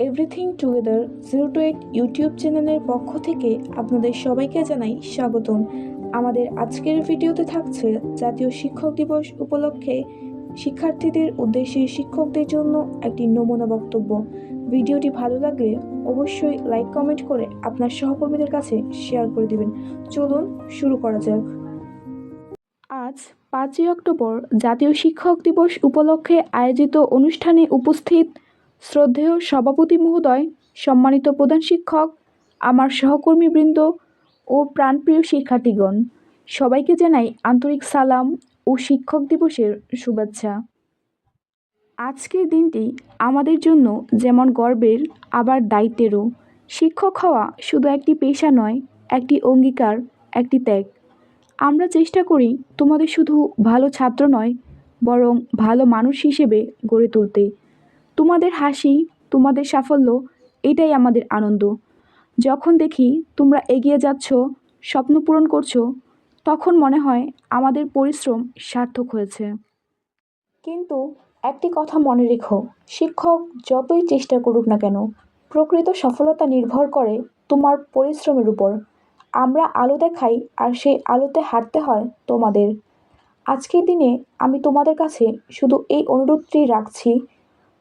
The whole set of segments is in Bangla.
Everything together zero two eight YouTube চ্যানেলের পক্ষ থেকে আপনাদের সবাইকে জানাই স্বাগতম। আমাদের আজকের ভিডিওতে থাকছে জাতীয় শিক্ষক দিবস উপলক্ষে শিক্ষার্থীদের উদ্দেশ্যে শিক্ষকদের জন্য একটি নমুনা বক্তব্য। ভিডিওটি ভালো লাগলে অবশ্যই লাইক কমেন্ট করে আপনার সহকর্মীদের কাছে শেয়ার করে দিবেন। চলুন শুরু করা যাক। আজ পাঁচই অক্টোবর জাতীয় শিক্ষক দিবস উপলক্ষে আয়োজিত অনুষ্ঠানে উপস্থিত শ্রদ্ধেয় সভাপতি মহোদয়, সম্মানিত প্রধান শিক্ষক, আমার সহকর্মীবৃন্দ ও প্রাণপ্রিয় শিক্ষার্থীগণ, সবাইকে জানাই আন্তরিক সালাম ও শিক্ষক দিবসের শুভেচ্ছা। আজকের দিনটি আমাদের জন্য যেমন গর্বের, আবার দায়িত্বেরও। শিক্ষক হওয়া শুধু একটি পেশা নয়, একটি অঙ্গীকার, একটি ত্যাগ। আমরা চেষ্টা করি তোমাদের শুধু ভালো ছাত্র নয়, বরং ভালো মানুষ হিসেবে গড়ে তুলতে। তোমাদের হাসি, তোমাদের সাফল্য, এটাই আমাদের আনন্দ। যখন দেখি তোমরা এগিয়ে যাচ্ছ, স্বপ্ন পূরণ করছ, তখন মনে হয় আমাদের পরিশ্রম সার্থক হয়েছে। কিন্তু একটি কথা মনে রেখো, শিক্ষক যতই চেষ্টা করুক না কেন, প্রকৃত সফলতা নির্ভর করে তোমার পরিশ্রমের উপর। আমরা আলো দেখাই আর সেই আলোতে হাঁটতে হয় তোমাদের। আজকের দিনে আমি তোমাদের কাছে শুধু এই অনুরোধটি রাখছি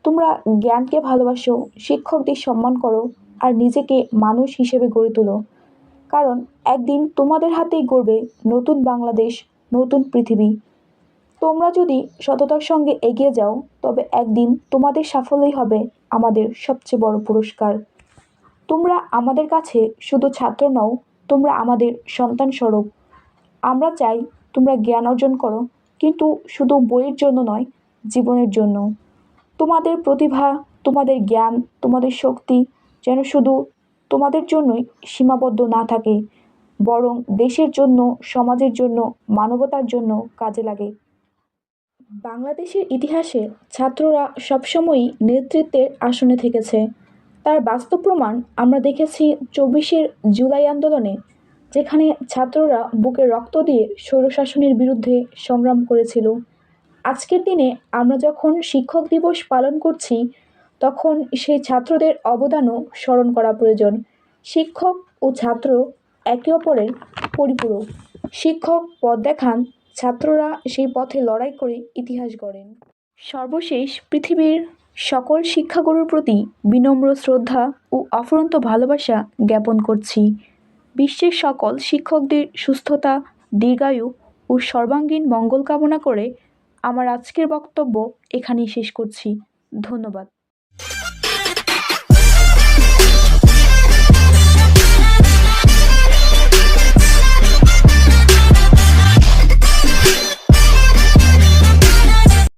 তোমরা জ্ঞানকে ভালোবাসো, শিক্ষকদের সম্মান করো, আর নিজেকে মানুষ হিসেবে গড়ে তোলো। কারণ একদিন তোমাদের হাতেই গড়বে নতুন বাংলাদেশ, নতুন পৃথিবী। তোমরা যদি সততার সঙ্গে এগিয়ে যাও, তবে একদিন তোমাদের সাফল্যই হবে আমাদের সবচেয়ে বড় পুরস্কার। তোমরা আমাদের কাছে শুধু ছাত্র নও, তোমরা আমাদের সন্তান স্বরূপ। আমরা চাই তোমরা জ্ঞান অর্জন করো, কিন্তু শুধু বইয়ের জন্য নয়, জীবনের জন্য। তোমাদের প্রতিভা, তোমাদের জ্ঞান, তোমাদের শক্তি যেন শুধু তোমাদের জন্যই সীমাবদ্ধ না থাকে, বরং দেশের জন্য, সমাজের জন্য, মানবতার জন্য কাজে লাগে। বাংলাদেশের ইতিহাসে ছাত্ররা সবসময়ই নেতৃত্বের আসনে থেকেছে। তার বাস্তব প্রমাণ আমরা দেখেছি চব্বিশের জুলাই আন্দোলনে, যেখানে ছাত্ররা বুকে রক্ত দিয়ে স্বৈরশাসনের বিরুদ্ধে সংগ্রাম করেছিল। আজকের দিনে আমরা যখন শিক্ষক দিবস পালন করছি, তখন সেই ছাত্রদের অবদানও স্মরণ করা প্রয়োজন। শিক্ষক ও ছাত্র একে অপরের পরিপূরক। শিক্ষক পথ দেখান, ছাত্ররা সেই পথে লড়াই করে ইতিহাস গড়েন। সর্বশেষ পৃথিবীর সকল শিক্ষাগুরুর প্রতি বিনম্র শ্রদ্ধা ও অফুরন্ত ভালোবাসা জ্ঞাপন করছি। বিশ্বের সকল শিক্ষকদের সুস্থতা, দীর্ঘায়ু ও সর্বাঙ্গীন মঙ্গল কামনা করে আমার আজকের বক্তব্য এখানেই শেষ করছি। ধন্যবাদ।